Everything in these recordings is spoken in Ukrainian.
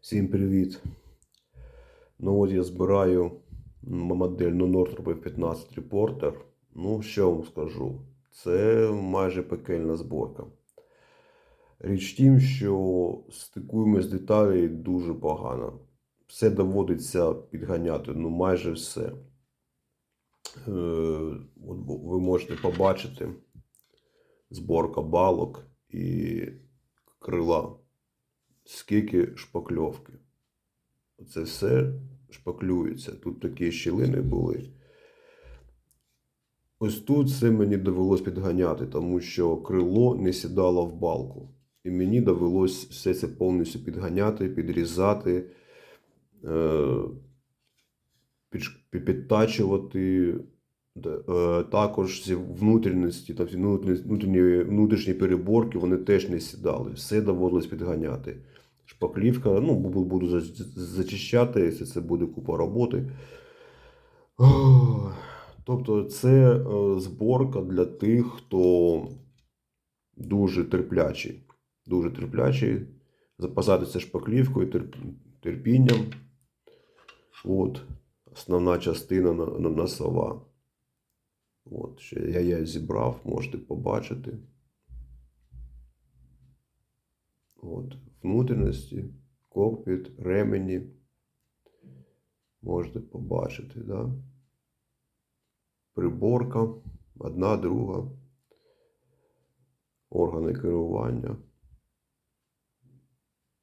Всім привіт! Ну от я збираю м, модель ну, Northrop 15 Reporter. Ну, що вам скажу? Це майже пекельна зборка. Річ тім, що стикуємось деталей дуже погано. Все доводиться підганяти, ну майже все. Е, от ви можете побачити зборка балок і крила скільки шпакльовки. Це все шпаклюється. Тут такі щілини були. Ось тут все мені довелось підганяти, тому що крило не сідало в балку. І мені довелось все це повністю підганяти, підрізати, е, підтачувати. Е, Також ці внутрішні, внутрішні, внутрішні переборки, вони теж не сідали. Все доводилось підганяти. Шпаклівка, ну, буду зачищати, якщо це буде купа роботи. Тобто, це е, зборка для тих, хто дуже терплячий. Дуже терплячий. Запасатися шпаклівкою, терп- терпінням. От. Основна частина на, на, носова. От, ще я її зібрав, можете побачити. От, внутрішності, кокпіт, ремені. Можете побачити, да? Приборка, одна, друга. Органи керування.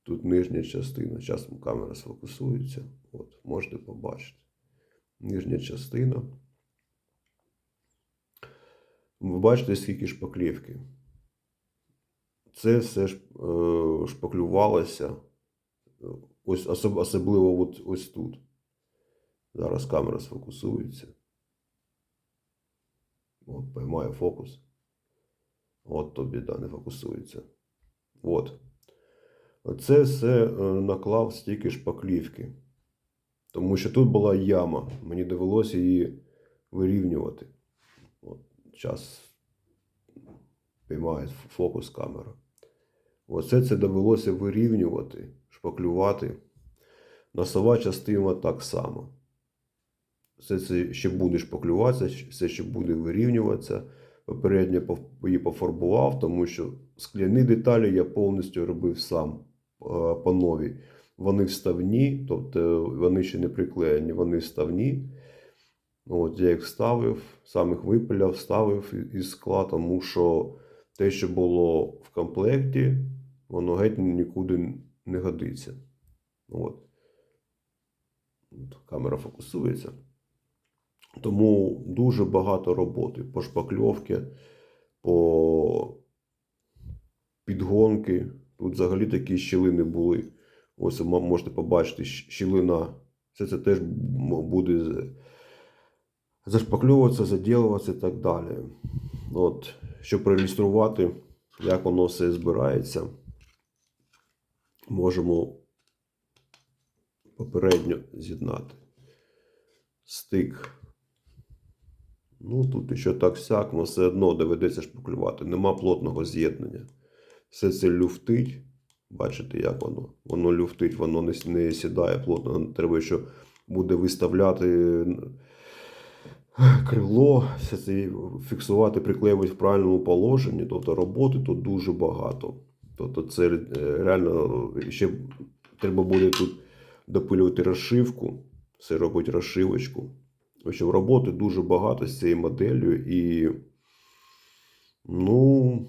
Тут нижня частина. Зараз камера сфокусується. От, можете побачити. Нижня частина. Ви бачите, скільки шпаклівки. Це все ж е, шпаклювалося. е, Ось особ- особливо от, ось тут. Зараз камера сфокусується. От, поймаю фокус. От то біда не фокусується. От. Оце все е, наклав стільки шпаклівки. Тому що тут була яма. Мені довелося її вирівнювати. От, час піймає фокус камера. Оце це довелося вирівнювати, шпаклювати. Носова частина так само. Все це ще буде шпаклюватися, все ще буде вирівнюватися. Попередньо її пофарбував, тому що скляні деталі я повністю робив сам е, по новій. Вони вставні, тобто вони ще не приклеєні, вони вставні. От я їх вставив, сам їх випиляв, вставив із скла, тому що те, що було в комплекті, воно геть нікуди не годиться. От. От, камера фокусується. Тому дуже багато роботи по шпакльовці, по підгонки. Тут взагалі такі щілини були. Ось можете побачити щілина. Все це теж буде зашпакльовуватися, заділуватися і так далі. От, щоб проілюструвати, як воно все збирається, можемо попередньо з'єднати стик. Ну, тут ще так сяк, але все одно доведеться шпаклювати. Нема плотного з'єднання. Все це люфтить. Бачите, як воно? Воно люфтить, воно не, не сідає плотно. Треба, що буде виставляти крило, все це фіксувати, приклеювати в правильному положенні. Тобто роботи тут дуже багато. Тобто, це е, реально ще треба буде тут допилювати розшивку, все робити розшивочку. Общем, роботи дуже багато з цією моделлю і ну,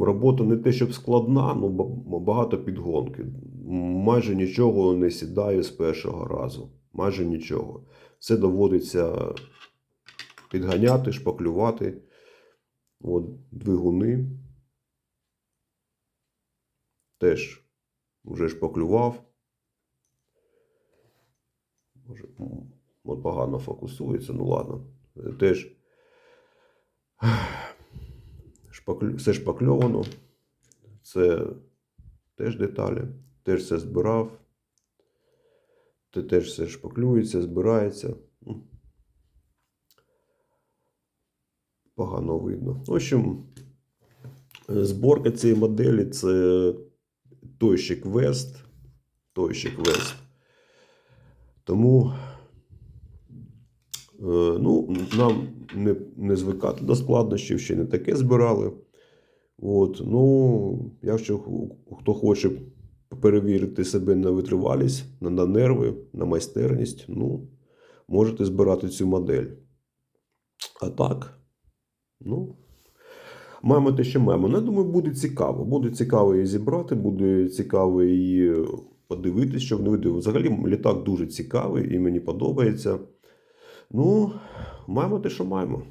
робота не те, щоб складна, але багато підгонки. Майже нічого не сідає з першого разу. Майже нічого. Все доводиться підганяти, шпаклювати. От двигуни. Теж вже шпаклював. Може, м, от погано фокусується, ну ладно. Теж шпаклю, все шпакльовано. Це теж деталі. Теж все збирав. Те теж все шпаклюється, збирається. Ну, Погано видно. В общем, е, зборка цієї моделі це той ще квест. той ще квест. Тому е, ну, нам не, не звикати до складнощів, ще не таке збирали. От, ну, якщо хто хоче перевірити себе на витривалість, на, на нерви, на майстерність, ну, можете збирати цю модель. А так, ну, маємо те, що маємо. Ну, я думаю, буде цікаво. Буде цікаво її зібрати, буде цікаво її подивитися, що не видив. Взагалі, літак дуже цікавий і мені подобається. Ну, маємо те, що маємо.